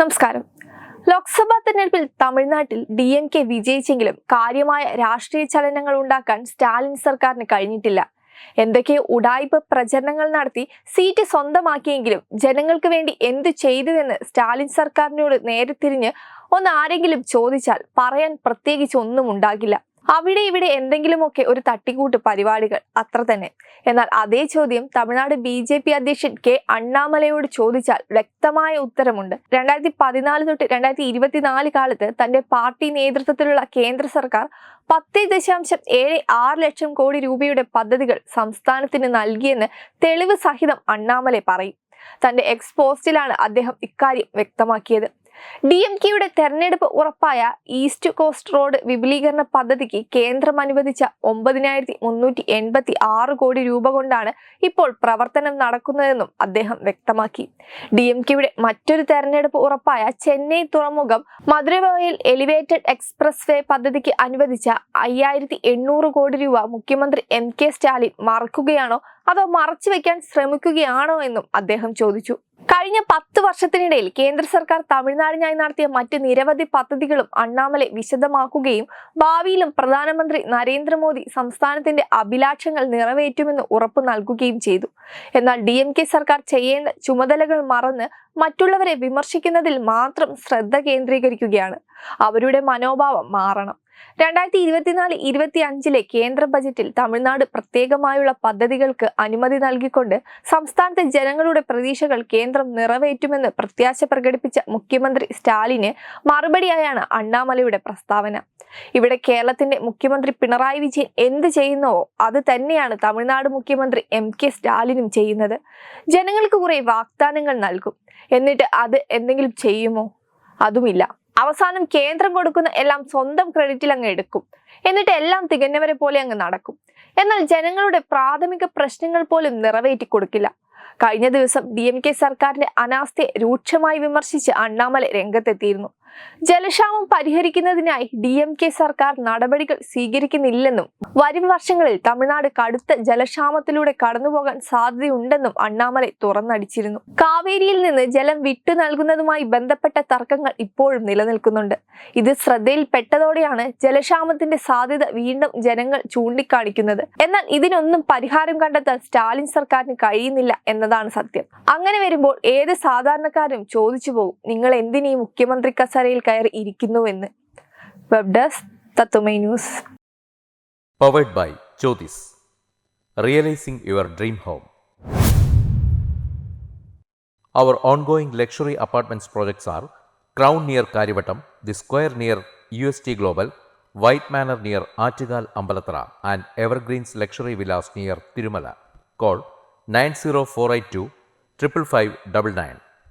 നമസ്കാരം. ലോക്സഭാ തെരഞ്ഞെടുപ്പിൽ തമിഴ്നാട്ടിൽ ഡി എം കെ വിജയിച്ചെങ്കിലും കാര്യമായ രാഷ്ട്രീയ ചലനങ്ങൾ ഉണ്ടാക്കാൻ സ്റ്റാലിൻ സർക്കാരിന് കഴിഞ്ഞിട്ടില്ല. എന്തൊക്കെ ഉടായ്പ പ്രചരണങ്ങൾ നടത്തി സീറ്റ് സ്വന്തമാക്കിയെങ്കിലും ജനങ്ങൾക്ക് വേണ്ടി എന്തു ചെയ്തുവെന്ന് സ്റ്റാലിൻ സർക്കാരിനോട് നേരെ തിരിഞ്ഞ് ഒന്ന് ആരെങ്കിലും ചോദിച്ചാൽ പറയാൻ പ്രത്യേകിച്ച് ഒന്നും ഉണ്ടാകില്ല. അവിടെ ഇവിടെ എന്തെങ്കിലുമൊക്കെ ഒരു തട്ടിക്കൂട്ട് പരിപാടികൾ അത്ര തന്നെ. എന്നാൽ അതേ ചോദ്യം തമിഴ്നാട് ബി ജെ പി അധ്യക്ഷൻ കെ അണ്ണാമലയോട് ചോദിച്ചാൽ വ്യക്തമായ ഉത്തരമുണ്ട്. രണ്ടായിരത്തി പതിനാല് തൊട്ട് രണ്ടായിരത്തി ഇരുപത്തിനാല് കാലത്ത് തന്റെ പാർട്ടി നേതൃത്വത്തിലുള്ള കേന്ദ്ര സർക്കാർ പത്ത് ദശാംശം ഏഴ് ആറ് ലക്ഷം കോടി രൂപയുടെ പദ്ധതികൾ സംസ്ഥാനത്തിന് നൽകിയെന്ന് തെളിവ് സഹിതം അണ്ണാമലെ പറയും. തന്റെ എക്സ് പോസ്റ്റിലാണ് അദ്ദേഹം ഇക്കാര്യം വ്യക്തമാക്കിയത്. ഡി എം കെയുടെ തെരഞ്ഞെടുപ്പ് ഉറപ്പായ ഈസ്റ്റ് കോസ്റ്റ് റോഡ് വിപുലീകരണ പദ്ധതിക്ക് കേന്ദ്രം അനുവദിച്ച ഒമ്പതിനായിരത്തി മുന്നൂറ്റി എൺപത്തി ആറ് കോടി രൂപ കൊണ്ടാണ് ഇപ്പോൾ പ്രവർത്തനം നടക്കുന്നതെന്നും അദ്ദേഹം വ്യക്തമാക്കി. ഡി എം കെയുടെ മറ്റൊരു തെരഞ്ഞെടുപ്പ് ഉറപ്പായ ചെന്നൈ തുറമുഖം മധുരവയിൽ എലിവേറ്റഡ് എക്സ്പ്രസ് വേ പദ്ധതിക്ക് അനുവദിച്ച അയ്യായിരത്തി എണ്ണൂറ് കോടി രൂപ മുഖ്യമന്ത്രി എം കെ സ്റ്റാലിൻ മറക്കുകയാണോ അതോ മറച്ചു വെക്കാൻ ശ്രമിക്കുകയാണോ എന്നും അദ്ദേഹം ചോദിച്ചു. കഴിഞ്ഞ പത്ത് വർഷത്തിനിടയിൽ കേന്ദ്ര സർക്കാർ തമിഴ്നാടിനായി നടത്തിയ മറ്റ് നിരവധി പദ്ധതികളും അണ്ണാമലെ വിശദമാക്കുകയും ഭാവിയിലും പ്രധാനമന്ത്രി നരേന്ദ്രമോദി സംസ്ഥാനത്തിന്റെ അഭിലാഷങ്ങൾ നിറവേറ്റുമെന്ന് ഉറപ്പു നൽകുകയും ചെയ്തു. എന്നാൽ ഡി സർക്കാർ ചെയ്യേണ്ട ചുമതലകൾ മറന്ന് മറ്റുള്ളവരെ വിമർശിക്കുന്നതിൽ മാത്രം ശ്രദ്ധ കേന്ദ്രീകരിക്കുകയാണ്. അവരുടെ മനോഭാവം മാറണം. രണ്ടായിരത്തി ഇരുപത്തിനാല് ഇരുപത്തി അഞ്ചിലെ കേന്ദ്ര ബജറ്റിൽ തമിഴ്നാട് പ്രത്യേകമായുള്ള പദ്ധതികൾക്ക് അനുമതി നൽകിക്കൊണ്ട് സംസ്ഥാനത്തെ ജനങ്ങളുടെ പ്രതീക്ഷകൾ കേന്ദ്രം നിറവേറ്റുമെന്ന് പ്രത്യാശ പ്രകടിപ്പിച്ച മുഖ്യമന്ത്രി സ്റ്റാലിന് മറുപടിയായാണ് അണ്ണാമലയുടെ പ്രസ്താവന. ഇവിടെ കേരളത്തിന്റെ മുഖ്യമന്ത്രി പിണറായി വിജയൻ എന്ത് ചെയ്യുന്നുവോ അത് തന്നെയാണ് തമിഴ്നാട് മുഖ്യമന്ത്രി എം കെ സ്റ്റാലിനും ചെയ്യുന്നത്. ജനങ്ങൾക്ക് കുറെ വാഗ്ദാനങ്ങൾ നൽകും. എന്നിട്ട് അത് എന്തെങ്കിലും ചെയ്യുമോ? അതുമില്ല. അവസാനം കേന്ദ്രം കൊടുക്കുന്ന എല്ലാം സ്വന്തം ക്രെഡിറ്റിൽ അങ്ങ് എടുക്കും. എന്നിട്ട് എല്ലാം തികഞ്ഞവരെ പോലെ അങ്ങ് നടക്കും. എന്നാൽ ജനങ്ങളുടെ പ്രാഥമിക പ്രശ്നങ്ങൾ പോലും നിറവേറ്റി കൊടുക്കില്ല. കഴിഞ്ഞ ദിവസം ഡി എം കെ സർക്കാരിന്റെ അനാസ്ഥയെ രൂക്ഷമായി വിമർശിച്ച് അണ്ണാമല രംഗത്തെത്തിയിരുന്നു. ജലക്ഷാമം പരിഹരിക്കുന്നതിനായി ഡി എം കെ സർക്കാർ നടപടികൾ സ്വീകരിക്കുന്നില്ലെന്നും വരും വർഷങ്ങളിൽ തമിഴ്നാട് കടുത്ത ജലക്ഷാമത്തിലൂടെ കടന്നുപോകാൻ സാധ്യതയുണ്ടെന്നും അണ്ണാമലൈ തുറന്നടിച്ചിരുന്നു. കാവേരിയിൽ നിന്ന് ജലം വിട്ടു നൽകുന്നതുമായി ബന്ധപ്പെട്ട തർക്കങ്ങൾ ഇപ്പോഴും നിലനിൽക്കുന്നുണ്ട്. ഇത് ശ്രദ്ധയിൽപ്പെട്ടതോടെയാണ് ജലക്ഷാമത്തിന്റെ സാധ്യത വീണ്ടും ജനങ്ങൾ ചൂണ്ടിക്കാണിക്കുന്നത്. എന്നാൽ ഇതിനൊന്നും പരിഹാരം കണ്ടെത്താൻ സ്റ്റാലിൻ സർക്കാരിന് കഴിയുന്നില്ല എന്നതാണ് സത്യം. അങ്ങനെ വരുമ്പോൾ ഏത് സാധാരണക്കാരും ചോദിച്ചു പോകും നിങ്ങൾ എന്തിനീ മുഖ്യമന്ത്രി കസരയിൽ കയറി ഇരിക്കുന്നുവെന്ന് വെബ് ഡെസ്ക് തത്തുമൈ news powered by Jyothis realising your dream home Our ongoing luxury apartments projects are Crown near Karivattam, The Square near UST Global, White Manor near Achigal Ambalatra, and Evergreens Luxury Villas near Tirumala. Call 90482 55599.